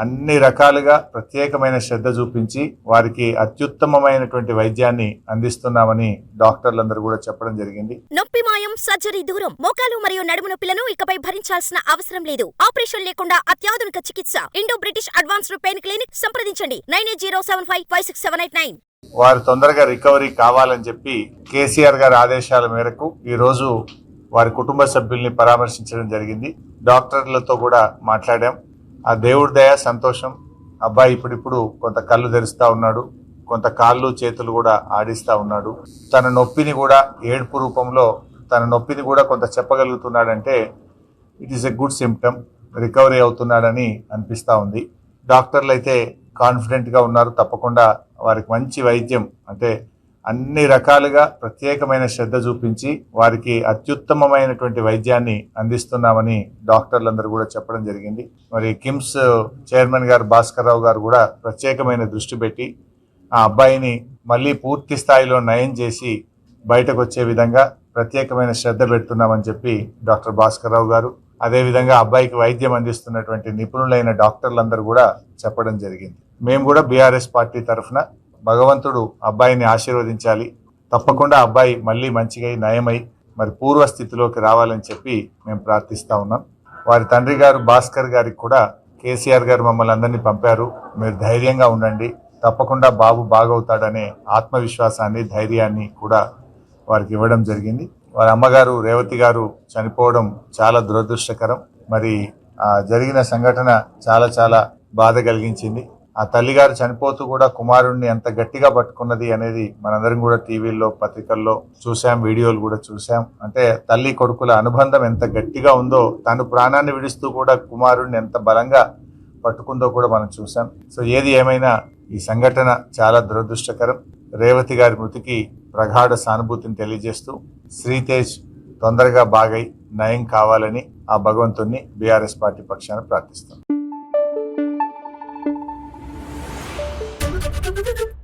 అన్ని రకాలుగా ప్రత్యేకమైన శ్రద్ధ చూపించి వారికి అత్యుత్తమమైనటువంటి వైద్యాన్ని అందిస్తున్నామని డాక్టర్లందరూ కూడా చెప్పడం జరిగింది. నొప్పి మాయం సర్జరీ దూరం మోకాలు మరియు నడుము నొప్పులను ఇకపై భరించాల్సిన అవసరం లేదు. ఆపరేషన్ లేకుండా అత్యాధునిక చికిత్స. Indo British advanced pain clinic సంప్రదించండి. Nine eight zero seven five five six seven eight nine. వారు తొందరగా రికవరీ కావాలని చెప్పి కేసీఆర్ గారి ఆదేశాల మేరకు ఈ రోజు వారి కుటుంబ సభ్యుల్ని పరామర్శించడం జరిగింది. డాక్టర్లతో కూడా మాట్లాడాం. ఆ దేవుడి దయ సంతోషం. అబ్బాయి ఇప్పుడిప్పుడు కొంత కళ్ళు తెరుస్తూ ఉన్నాడు. కొంత కాళ్ళు చేతులు కూడా ఆడిస్తూ ఉన్నాడు. తన నొప్పిని కూడా ఏడుపు రూపంలో తన నొప్పిని కూడా కొంత చెప్పగలుగుతున్నాడంటే it is a good symptom recovery అవుతున్నాడని అనిపిస్తూ ఉంది. డాక్టర్లు అయితే కాన్ఫిడెంట్గా ఉన్నారు. తప్పకుండా వారికి మంచి వైద్యం అంటే అన్ని రకాలుగా ప్రత్యేకమైన శ్రద్ధ చూపించి వారికి అత్యుత్తమమైనటువంటి వైద్యాన్ని అందిస్తున్నామని డాక్టర్లందరూ కూడా చెప్పడం జరిగింది. మరి కిమ్స్ చైర్మన్ గారు భాస్కర్ రావు గారు కూడా ప్రత్యేకమైన దృష్టి పెట్టి ఆ అబ్బాయిని మళ్ళీ పూర్తి స్థాయిలో నయం చేసి బయటకు వచ్చే విధంగా ప్రత్యేకమైన శ్రద్ధ పెడుతున్నామని చెప్పి డాక్టర్ భాస్కర్ రావు గారు అదేవిధంగా అబ్బాయికి వైద్యం అందిస్తున్నటువంటి నిపుణులైన డాక్టర్లందరూ కూడా చెప్పడం జరిగింది. మేము కూడా బీఆర్ఎస్ పార్టీ తరఫున భగవంతుడు అబ్బాయిని ఆశీర్వదించాలి. తప్పకుండా అబ్బాయి మళ్ళీ మంచిగా నయమై మరి పూర్వ స్థితిలోకి రావాలని చెప్పి మేము ప్రార్థిస్తా ఉన్నాం. వారి తండ్రి గారు భాస్కర్ గారికి కూడా కేసీఆర్ గారు మమ్మల్ని అందరినీ పంపారు. మీరు ధైర్యంగా ఉండండి. తప్పకుండా బాబు బాగవుతాడనే ఆత్మవిశ్వాసాన్ని ధైర్యాన్ని కూడా వారికి ఇవ్వడం జరిగింది. వారి అమ్మగారు రేవతి గారు చనిపోవడం చాలా దురదృష్టకరం. మరి జరిగిన సంఘటన చాలా చాలా బాధ కలిగించింది. ఆ తల్లిగారు చనిపోతూ కూడా కుమారుణ్ణి ఎంత గట్టిగా పట్టుకున్నది అనేది మనందరం కూడా టీవీల్లో పత్రికల్లో చూసాం వీడియోలు కూడా చూసాం అంటే తల్లి కొడుకుల అనుబంధం ఎంత గట్టిగా ఉందో తను ప్రాణాన్ని విడుస్తూ కూడా కుమారుణ్ణి ఎంత బలంగా పట్టుకుందో కూడా మనం చూసాం సో ఏది ఏమైనా ఈ సంఘటన చాలా దురదృష్టకరం. రేవతి గారి మృతికి ప్రగాఢ సానుభూతిని తెలియజేస్తూ శ్రీతేజ్ తొందరగా బాగై నయం కావాలని ఆ భగవంతుణ్ణి బీఆర్ఎస్ పార్టీ పక్షాన ప్రార్థిస్తాం Thank you.